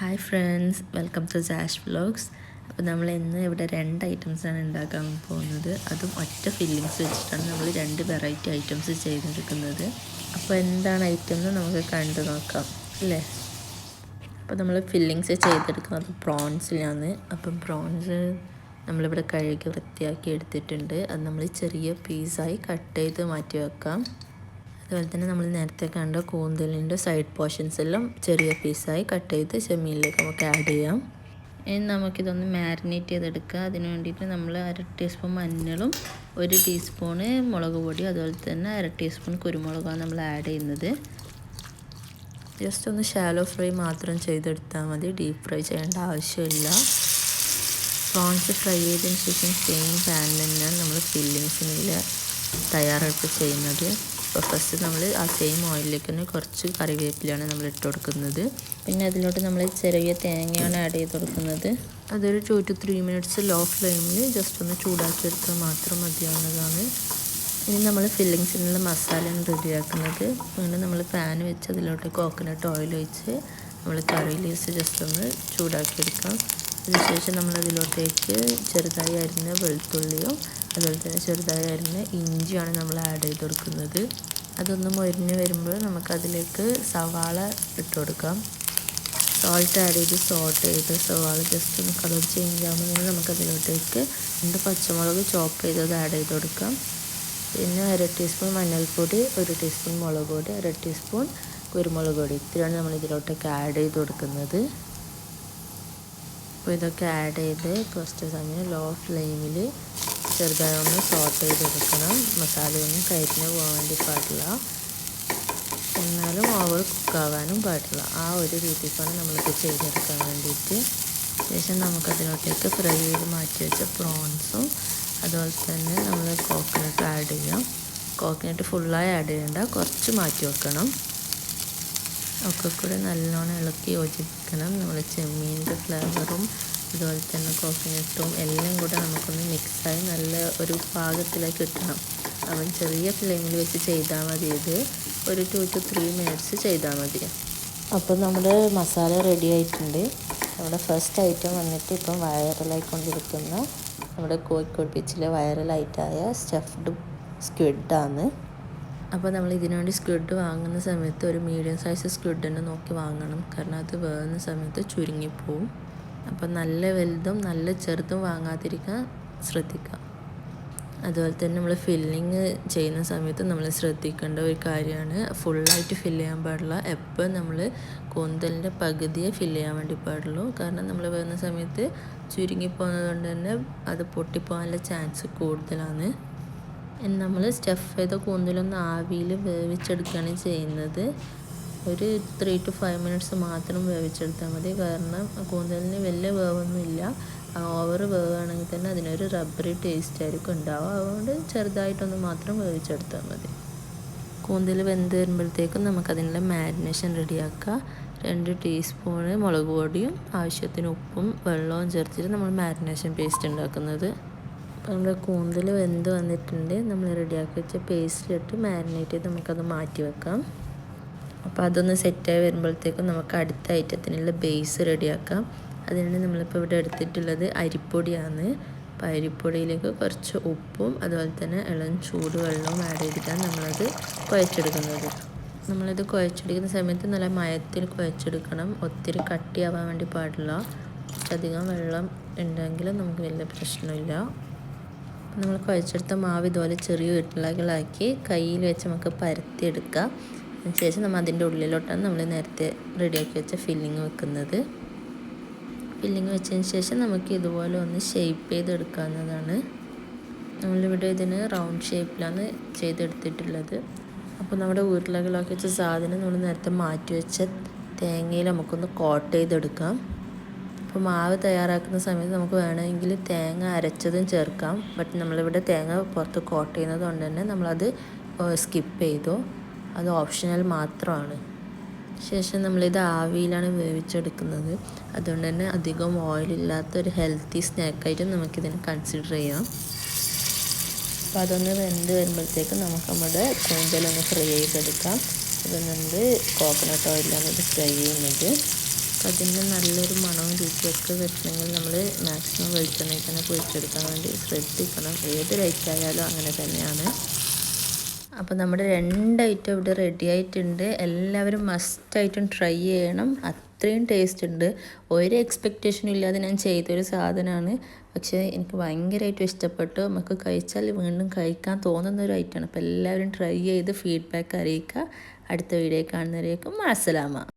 Hi friends welcome to Jash vlogs അപ്പോൾ നമ്മൾ ഇന്ന് ഇവിടെ രണ്ട് ഐറ്റംസാണ് ഉണ്ടാക്കാൻ പോകുന്നത്. അതും ഒറ്റ ഫില്ലിങ്സ് വെച്ചിട്ടാണ് നമ്മൾ രണ്ട് വെറൈറ്റി ഐറ്റംസ് ചെയ്തെടുക്കുന്നത് അപ്പോൾ എന്താണ് ഐറ്റം എന്ന് നമുക്ക് കണ്ടു നോക്കാം അല്ലേ? അപ്പോൾ നമ്മൾ ഫില്ലിങ്സ് ചെയ്തെടുക്കുന്നത് പ്രോൺസിലാണ് അപ്പം പ്രോൺസ് നമ്മളിവിടെ കഴുകി വൃത്തിയാക്കി എടുത്തിട്ടുണ്ട്. അത് നമ്മൾ ചെറിയ പീസായി കട്ട് ചെയ്ത് മാറ്റി വെക്കാം. അതുപോലെ തന്നെ നമ്മൾ നേരത്തെ കണ്ട കൂന്തലിന്റെ സൈഡ് പോർഷൻസ് എല്ലാം ചെറിയ പീസായി കട്ട് ചെയ്ത് ചെമ്മീനിലേക്ക് നമുക്ക് ആഡ് ചെയ്യാം. ഇനി നമുക്കിതൊന്ന് മാരിനേറ്റ് ചെയ്തെടുക്കുക. അതിന് വേണ്ടിയിട്ട് നമ്മൾ അര ടീസ്പൂൺ മഞ്ഞളും ഒരു ടീസ്പൂണ് മുളക് പൊടി അതുപോലെ തന്നെ അര ടീസ്പൂൺ കുരുമുളകാണ് നമ്മൾ ആഡ് ചെയ്യുന്നത്. ജസ്റ്റ് ഒന്ന് ഷാലോ ഫ്രൈ മാത്രം ചെയ്തെടുത്താൽ മതി. ഡീപ്പ് ഫ്രൈ ചെയ്യേണ്ട ആവശ്യമില്ല. പ്രോൺസ് ഫ്രൈ ചെയ്തതിന് ശേഷം സെയിം പാനിൽ തന്നെയാണ് നമ്മൾ ഫില്ലിങ്സിനിൽ തയ്യാറെടുപ്പ് ചെയ്യുന്നത്. അപ്പോൾ ഫസ്റ്റ് നമ്മൾ ആ സെയിം ഓയിലിലേക്ക് തന്നെ കുറച്ച് കറിവേപ്പിലാണ് നമ്മൾ ഇട്ട് കൊടുക്കുന്നത്. പിന്നെ അതിലോട്ട് നമ്മൾ ചെറിയ തേങ്ങയാണ് ആഡ് ചെയ്ത് കൊടുക്കുന്നത്. അതൊരു two two three minutes low ഫ്ലെയിമിൽ ജസ്റ്റ് ഒന്ന് ചൂടാക്കി എടുത്താൽ മാത്രം മതിയാവുന്നതാണ്. ഇനി നമ്മൾ ഫില്ലിങ്സിനുള്ള മസാലയാണ് റെഡിയാക്കുന്നത്. അങ്ങനെ നമ്മൾ പാൻ വെച്ച് അതിലോട്ട് കോക്കനട്ട് ഓയിൽ ഒഴിച്ച് നമ്മൾ കറിയിൽ വെച്ച് ജസ്റ്റ് ഒന്ന് ചൂടാക്കിയെടുക്കാം. അതിനുശേഷം നമ്മൾ അതിലോട്ടേക്ക് ചെറുതായി അരിഞ്ഞ വെളുത്തുള്ളിയും അതുപോലെ തന്നെ ചെറുതായി അരിഞ്ഞ ഇഞ്ചിയാണ് നമ്മൾ ആഡ് ചെയ്ത് കൊടുക്കുന്നത്. അതൊന്ന് മൊരിഞ്ഞ് വരുമ്പോൾ നമുക്കതിലേക്ക് സവാള ഇട്ട് കൊടുക്കാം. സോൾട്ട് ആഡ് ചെയ്ത് സോൾട്ട് ചെയ്ത് സവാള ജസ്റ്റ് ഒന്ന് കളർ ചേഞ്ച് ആകുമ്പോൾ നമുക്കതിലോട്ടേക്ക് രണ്ട് പച്ചമുളക് ചോപ്പ് ചെയ്തത് ആഡ് ചെയ്ത് കൊടുക്കാം. പിന്നെ അര ടീസ്പൂൺ മഞ്ഞൾപ്പൊടി ഒരു ടീസ്പൂൺ മുളക് പൊടി അര ടീസ്പൂൺ കുരുമുളക് പൊടി. ഇത്രയാണ് നമ്മൾ ആഡ് ചെയ്ത് കൊടുക്കുന്നത്. അപ്പോൾ ഇതൊക്കെ ആഡ് ചെയ്ത് കുറച്ച് സമയം ലോ ഫ്ലെയിമിൽ ചെറുതായി ഒന്ന് സോട്ട് ചെയ്തെടുക്കണം മസാലയൊന്നും കരിഞ്ഞ് പോകാൻ വേണ്ടി പാടില്ല. എന്നാലും ഓവർ കുക്കാവാനും പാടില്ല. ആ ഒരു രീതിക്കാണ് നമ്മളിത് ചെയ്തെടുക്കാൻ വേണ്ടിയിട്ട്. ശേഷം നമുക്കതിനോട്ടേക്ക് ഫ്രൈ ചെയ്ത് മാറ്റി വെച്ച പ്രോൺസും അതുപോലെ തന്നെ നമ്മൾ കോക്കനട്ട് ആഡ് ചെയ്യാം. കോക്കനട്ട് ഫുള്ളായി ആഡ് ചെയ്യേണ്ട കുറച്ച് മാറ്റി വെക്കണം. ഒക്കെ കൂടെ നല്ലോണം ഇളക്കി യോജിപ്പിക്കണം. നമ്മൾ ചെമ്മീന്റെ ഫ്ലേവറും അതുപോലെ തന്നെ കോക്കനട്ടും എല്ലാം കൂടെ നമുക്കൊന്ന് മിക്സായി നല്ല ഒരു പാകത്തിലേക്ക് കിട്ടണം അവൻ ചെറിയ ഫ്ലെയിമിൽ വെച്ച് ചെയ്താൽ മതി ഇത്. ഒരു ടു ടു ത്രീ മിനിറ്റ്സ് ചെയ്താൽ മതി. അപ്പോൾ നമ്മുടെ മസാല റെഡി ആയിട്ടുണ്ട്. നമ്മുടെ ഫസ്റ്റ് ഐറ്റം വന്നിട്ട് ഇപ്പം വൈറലായിക്കൊണ്ടിരിക്കുന്ന നമ്മുടെ കോഴിക്കോട് ബീച്ചിലെ വൈറലായിട്ടായ സ്റ്റഫ്ഡ് സ്ക്വിഡാണ് അപ്പോൾ നമ്മൾ ഇതിനുവേണ്ടി സ്ക്വിഡ് വാങ്ങുന്ന സമയത്ത് ഒരു മീഡിയം സൈസ് സ്ക്വിഡ് തന്നെ നോക്കി വാങ്ങണം. കാരണം അത് വേകുന്ന സമയത്ത് ചുരുങ്ങിപ്പോവും. അപ്പോൾ നല്ല വലുതും നല്ല ചെറുതും വാങ്ങാതിരിക്കാൻ ശ്രദ്ധിക്കുക. അതുപോലെ തന്നെ നമ്മൾ ഫില്ലിങ് ചെയ്യുന്ന സമയത്ത് നമ്മൾ ശ്രദ്ധിക്കേണ്ട ഒരു കാര്യമാണ് ഫുള്ളായിട്ട് ഫില്ല് ചെയ്യാൻ പാടില്ല. എപ്പോൾ നമ്മൾ കൂന്തലിന്റെ പകുതിയെ ഫില്ല് ചെയ്യാൻ വേണ്ടി പാടുള്ളൂ. കാരണം നമ്മൾ വരുന്ന സമയത്ത് ചുരുങ്ങിപ്പോകുന്നത് കൊണ്ട് തന്നെ അത് പൊട്ടിപ്പോകാനുള്ള ചാൻസ് കൂടുതലാണ്. നമ്മൾ സ്റ്റഫ് ചെയ്ത കൂന്തലൊന്ന് ആവിയിൽ വേവിച്ചെടുക്കുകയാണ് ചെയ്യുന്നത്. ഒരു ത്രീ ടു ഫൈവ് മിനിറ്റ്സ് മാത്രം വേവിച്ചെടുത്താൽ മതി. കാരണം കൂന്തലിന് വലിയ വേവൊന്നുമില്ല. ഓവർ വേവുകയാണെങ്കിൽ തന്നെ അതിനൊരു റബ്ബറി ടേസ്റ്റ് ആയിരിക്കും ഉണ്ടാവുക. അതുകൊണ്ട് ചെറുതായിട്ടൊന്ന് മാത്രം വേവിച്ചെടുത്താൽ മതി. കൂന്തൽ വെന്ത് വരുമ്പോഴത്തേക്കും നമുക്കതിനുള്ള മാരിനേഷൻ റെഡിയാക്കുക രണ്ട് ടീസ്പൂണ് മുളക് പൊടിയും ആവശ്യത്തിന് ഉപ്പും വെള്ളവും ചേർത്തിട്ട് നമ്മൾ മാരിനേഷൻ പേസ്റ്റ് ഉണ്ടാക്കുന്നത്. നമ്മുടെ കൂന്തൽ വെന്ത് വന്നിട്ടുണ്ട്. നമ്മൾ റെഡിയാക്കി വെച്ച പേസ്റ്റിലിട്ട് മാരിനേറ്റ് ചെയ്ത് നമുക്കത് മാറ്റി വെക്കാം. അപ്പോൾ അതൊന്ന് സെറ്റായി വരുമ്പോഴത്തേക്കും നമുക്ക് അടുത്ത ഐറ്റത്തിനുള്ള ബേസ് റെഡിയാക്കാം. അതിനാണ് നമ്മളിപ്പോൾ ഇവിടെ എടുത്തിട്ടുള്ളത് അരിപ്പൊടിയാണ്. അപ്പോൾ അരിപ്പൊടിയിലേക്ക് കുറച്ച് ഉപ്പും അതുപോലെ തന്നെ ഇളം ചൂട് വെള്ളവും ആഡ് ചെയ്തിട്ടാണ് നമ്മളത് കുഴച്ചെടുക്കുന്നത്. നമ്മളത് കുഴച്ചെടുക്കുന്ന സമയത്ത് നല്ല മയത്തിൽ കുഴച്ചെടുക്കണം. ഒത്തിരി കട്ടിയാവാൻ വേണ്ടി പാടില്ല. അധികം വെള്ളം ഉണ്ടെങ്കിലും നമുക്ക് വലിയ പ്രശ്നമില്ല. നമ്മൾ കുഴച്ചെടുത്ത മാവ് ഇതുപോലെ ചെറിയ ഉരുളകളാക്കി കയ്യിൽ വെച്ച് നമുക്ക് പരത്തിയെടുക്കാം. അതിനുശേഷം നമ്മൾ അതിന്റെ ഉള്ളിലോട്ടാണ് നമ്മൾ നേരത്തെ റെഡിയാക്കി വെച്ച ഫില്ലിങ് വെക്കുന്നത്. ഫില്ലിങ് വെച്ചതിന് ശേഷം നമുക്ക് ഇതുപോലെ ഒന്ന് ഷേപ്പ് ചെയ്തെടുക്കാവുന്നതാണ്. നമ്മളിവിടെ ഇതിന് റൗണ്ട് ഷേപ്പിലാണ് ചെയ്തെടുത്തിട്ടുള്ളത്. അപ്പോൾ നമ്മുടെ ഉരുളകളൊക്കെ വെച്ച സാധനം നമ്മൾ നേരത്തെ മാറ്റി വെച്ച തേങ്ങയിൽ നമുക്കൊന്ന് കോട്ട് ചെയ്തെടുക്കാം. അപ്പോൾ മാവ് തയ്യാറാക്കുന്ന സമയത്ത് നമുക്ക് വേണമെങ്കിൽ തേങ്ങ അരച്ചതും ചേർക്കാം. ബട്ട് നമ്മളിവിടെ തേങ്ങ പുറത്ത് കോട്ട് ചെയ്യുന്നത് കൊണ്ട് തന്നെ നമ്മളത് സ്കിപ്പ് ചെയ്തു. അത് ഓപ്ഷണൽ മാത്രമാണ്. ശേഷം നമ്മളിത് ആവിയിലാണ് വേവിച്ചെടുക്കുന്നത്. അതുകൊണ്ട് തന്നെ അധികം ഓയിലില്ലാത്ത ഒരു ഹെൽത്തി സ്നാക്കായിട്ടും നമുക്കിതിനെ കൺസിഡർ ചെയ്യാം. അപ്പോൾ അതൊന്ന് വെന്ത് വരുമ്പോഴത്തേക്കും നമുക്ക് നമ്മുടെ കൂന്തലൊന്ന് ഫ്രൈ ചെയ്തെടുക്കാം. ഇത് കോക്കനട്ട് ഓയിലാണ് ഇത് ഫ്രൈ ചെയ്യുന്നത്. അപ്പം അതിന്റെ നല്ലൊരു മണവും രുചിയൊക്കെ കിട്ടണമെങ്കിൽ നമ്മൾ മാക്സിമം വെളിച്ചെണ്ണയിൽ തന്നെ പൊരിച്ചെടുക്കാൻ വേണ്ടി ശ്രദ്ധിക്കണം ഏത് ലൈറ്റായാലും അങ്ങനെ തന്നെയാണ്. അപ്പോൾ നമ്മുടെ രണ്ട് ഐറ്റം ഇവിടെ റെഡി ആയിട്ടുണ്ട്. എല്ലാവരും മസ്റ്റായിട്ടും ട്രൈ ചെയ്യണം. അത്രയും ടേസ്റ്റ് ഉണ്ട്. ഒരു എക്സ്പെക്റ്റേഷനും ഇല്ലാതെ ഞാൻ ചെയ്തൊരു സാധനമാണ്. പക്ഷേ എനിക്ക് ഭയങ്കരമായിട്ടും ഇഷ്ടപ്പെട്ടു. നമുക്ക് കഴിച്ചാൽ വീണ്ടും കഴിക്കാൻ തോന്നുന്ന ഒരു ഐറ്റമാണ് അപ്പോൾ എല്ലാവരും ട്രൈ ചെയ്ത് ഫീഡ്ബാക്ക് അറിയിക്കുക. അടുത്ത വീഡിയോ കാണുന്നവരേക്കും അസ്സലാമ